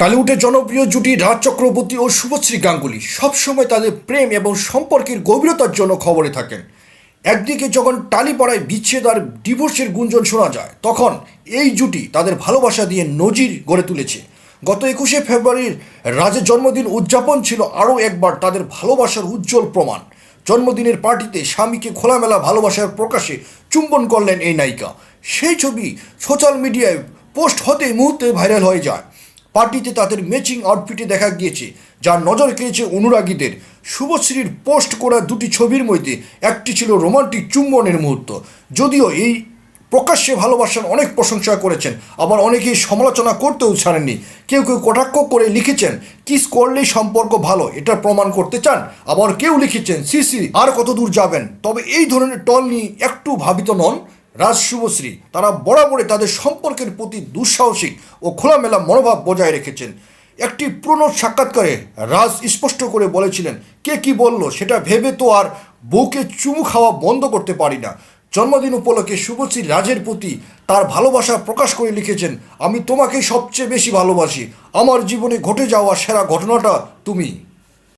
টলিউডের জনপ্রিয় জুটি রাজ চক্রবর্তী ও শুভশ্রী গাঙ্গুলি সবসময় তাদের প্রেম এবং সম্পর্কের গভীরতার জন্য খবরে থাকেন। একদিকে যখন টালিপাড়ায় বিচ্ছেদ আর ডিভোর্সের গুঞ্জন শোনা যায়, তখন এই জুটি তাদের ভালোবাসা দিয়ে নজির গড়ে তুলেছে। গত একুশে ফেব্রুয়ারির রাজের জন্মদিন উদযাপন ছিল আরও একবার তাদের ভালোবাসার উজ্জ্বল প্রমাণ। জন্মদিনের পার্টিতে স্বামীকে খোলামেলা ভালোবাসার প্রকাশে চুম্বন করলেন এই নায়িকা। সেই ছবি সোশ্যাল মিডিয়ায় পোস্ট হতে মুহূর্তে ভাইরাল হয়ে যায়। পার্টিতে তাদের ম্যাচিং আউটফিটে দেখা গিয়েছে যা নজর কেড়েছে অনুরাগীদের। শুভশ্রীর পোস্ট করা দুটি ছবির মধ্যে একটি ছিল রোমান্টিক চুম্বনের মুহূর্ত। যদিও এই প্রকাশ্যে ভালোবাসার অনেক প্রশংসা করেছেন, আবার অনেকেই সমালোচনা করতেও ছাড়েননি। কেউ কেউ কটাক্ষ করে লিখেছেন, কিস করলেই সম্পর্ক ভালো, এটা প্রমাণ করতে চান। আবার কেউ লিখেছেন সিসি আর কত দূর যাবেন? তবে এই ধরনের টল নিয়ে একটু ভাবিত নন। রাজ শুভশ্রী তারা বরাবরই তাদের সম্পর্কের প্রতি দুঃসাহসিক ও খোলামেলা মনোভাব বজায় রেখেছেন। একটি পুরনো সাক্ষাৎকারে রাজ স্পষ্ট করে বলেছিলেন, কে কি বলল সেটা ভেবে তো আর বউকে চুমু খাওয়া বন্ধ করতে পারি না। জন্মদিন উপলক্ষে শুভশ্রী রাজের প্রতি তার ভালোবাসা প্রকাশ করে লিখেছেন, আমি তোমাকে সবচেয়ে বেশি ভালোবাসি। আমার জীবনে ঘটে যাওয়া সেরা ঘটনাটা তুমি।